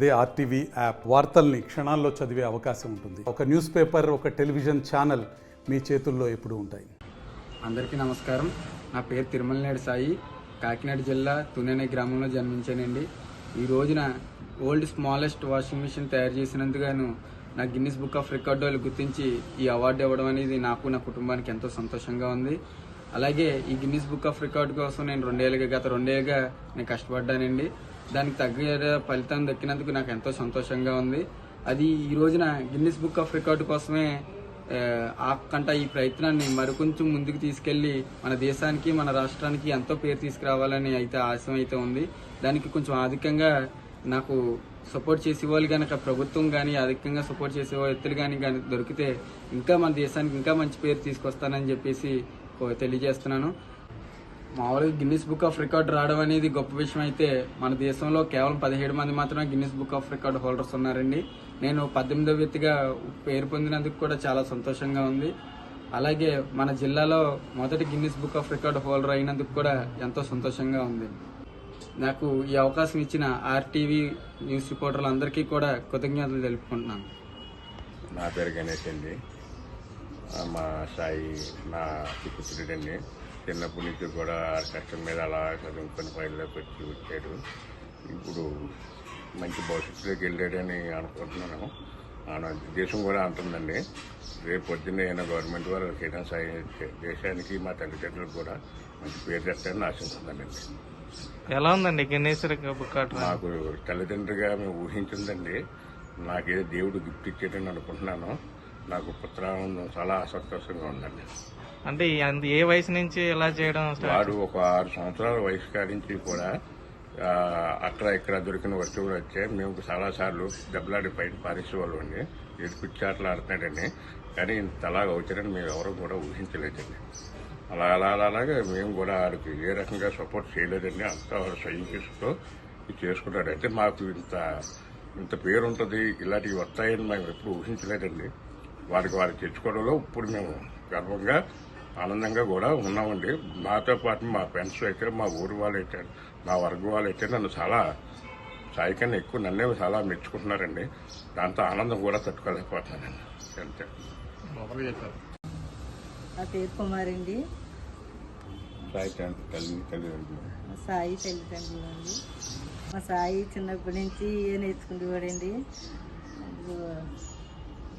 అదే RTV app. వార్తల్ని క్షణాల్లో చదివే అవకాశం ఉంటుంది. ఒక న్యూస్ పేపర్ ఒక టెలివిజన్ ఛానల్ మీ చేతుల్లో ఎప్పుడు ఉంటాయి. అందరికీ నమస్కారం. నా పేరు తిరుమలనేడు సాయి. కాకినాడ జిల్లా తునేనే గ్రామంలో జన్మించానండి. ఈ రోజున ఓల్డ్ స్మాలెస్ట్ వాషింగ్ మిషన్ తయారు చేసినందుకు నా గిన్నిస్ బుక్ ఆఫ్ రికార్డు గుర్తించి ఈ అవార్డు ఇవ్వడం అనేది నాకు నా కుటుంబానికి ఎంతో సంతోషంగా ఉంది. అలాగే ఈ గిన్నిస్ బుక్ ఆఫ్ రికార్డ్ కోసం నేను రెండేళ్ళుగా గత రెండేళ్ళుగా నేను కష్టపడ్డానండి. దానికి తగ్గ ఫలితం దక్కినందుకు నాకు ఎంతో సంతోషంగా ఉంది. అది ఈ రోజున గిన్నీస్ బుక్ ఆఫ్ రికార్డు కోసమే ఆ, ఆకంట ఈ ప్రయత్నాన్ని మరికొంచెం ముందుకు తీసుకెళ్ళి మన దేశానికి మన రాష్ట్రానికి ఎంతో పేరు తీసుకురావాలని అయితే ఆశయం అయితే ఉంది. దానికి కొంచెం అధికంగా నాకు సపోర్ట్ చేసే వాళ్ళు కనుక ప్రభుత్వం కానీ అధికంగా సపోర్ట్ చేసే వ్యక్తులు కానీ కానీ దొరికితే ఇంకా మన దేశానికి ఇంకా మంచి పేరు తీసుకొస్తానని చెప్పేసి తెలియజేస్తున్నాను. మామూలుగా గిన్నిస్ బుక్ ఆఫ్ రికార్డ్ రావడం అనేది గొప్ప విషయం అయితే మన దేశంలో కేవలం పదిహేడు మంది మాత్రమే Guinness book of record holders ఉన్నారండి. నేను పద్దెనిమిదవ వ్యక్తిగా పేరు పొందినందుకు కూడా చాలా సంతోషంగా ఉంది. అలాగే మన జిల్లాలో మొదటి Guinness book of record holder అయినందుకు కూడా ఎంతో సంతోషంగా ఉంది. నాకు ఈ అవకాశం ఇచ్చిన ఆర్టీవీ న్యూస్ రిపోర్టర్లందరికీ కూడా కృతజ్ఞతలు తెలుపుకుంటున్నాను. నా పేరు గణేష్ అండి. మా సాయి నా పుత్రుడండి చిన్నప్పటి నుంచి కూడా కష్టం మీద అలా చదువుకొని పైలోకి వచ్చి వచ్చాడు. ఇప్పుడు మంచి భవిష్యత్తులోకి వెళ్ళాడని అనుకుంటున్నాను. మన దేశం కూడా అంటుందండి. రేపు పొద్దున్న అయినా గవర్నమెంట్ వారు చేయడం సాయి దేశానికి మా తల్లిదండ్రులకు కూడా మంచి పేరు తెస్తారని ఆశిస్తుందండి ఎలా ఉందండి కార్డ్ నాకు తల్లిదండ్రిగా మేము ఊహించిందండి. నాకేదో దేవుడు గిఫ్ట్ ఇచ్చేటని అనుకుంటున్నాను. నాకు పుత్రానందం చాలా సంతోషంగా ఉందండి. అంటే ఏ వయసు నుంచి ఇలా చేయడం వాడు ఒక ఆరు సంవత్సరాల వయసు కాడించి కూడా ఆ, అక్కడ ఇక్కడ దొరికిన వస్తువులు వచ్చాయి మేము చాలా సార్లు దెబ్బలాడి బయట పారేసేవాళ్ళు అండి ఏడుపుచ్చాట్లు ఆడుతున్నాడని కానీ ఇంత అలాగా వచ్చారని మేము ఎవరు కూడా ఊహించలేదండి. అలా అలా అలా అలాగే మేము కూడా వాడికి ఏ రకంగా సపోర్ట్ చేయలేదండి. అంతా వాడు స్వయం చేసుకుంటూ ఇది చేసుకున్నాడు అయితే మాకు ఇంత ఇంత పేరు ఉంటుంది ఇలాంటివి వస్తాయని మేము ఎప్పుడు ఊహించలేదండి. వారికి వారికి తెచ్చుకోవడంలో ఇప్పుడు మేము గర్వంగా ఆనందంగా కూడా ఉన్నామండి. నాతో పాటు మా ఫ్రెండ్స్ అయితే మా ఊరి వాళ్ళు అయితే మా వర్గం వాళ్ళు అయితే నన్ను చాలా సాయి కన్నా ఎక్కువ నన్నే చాలా మెచ్చుకుంటున్నారండి. దాంతో ఆనందం కూడా తట్టుకోలేకపోతున్నానండి. అంతే. నా పేరు కుమార్ అండి. సాయి సాయి తల్లిదండ్రులు అండి. మా సాయి చిన్నప్పటి నుంచి ఇప్పుడు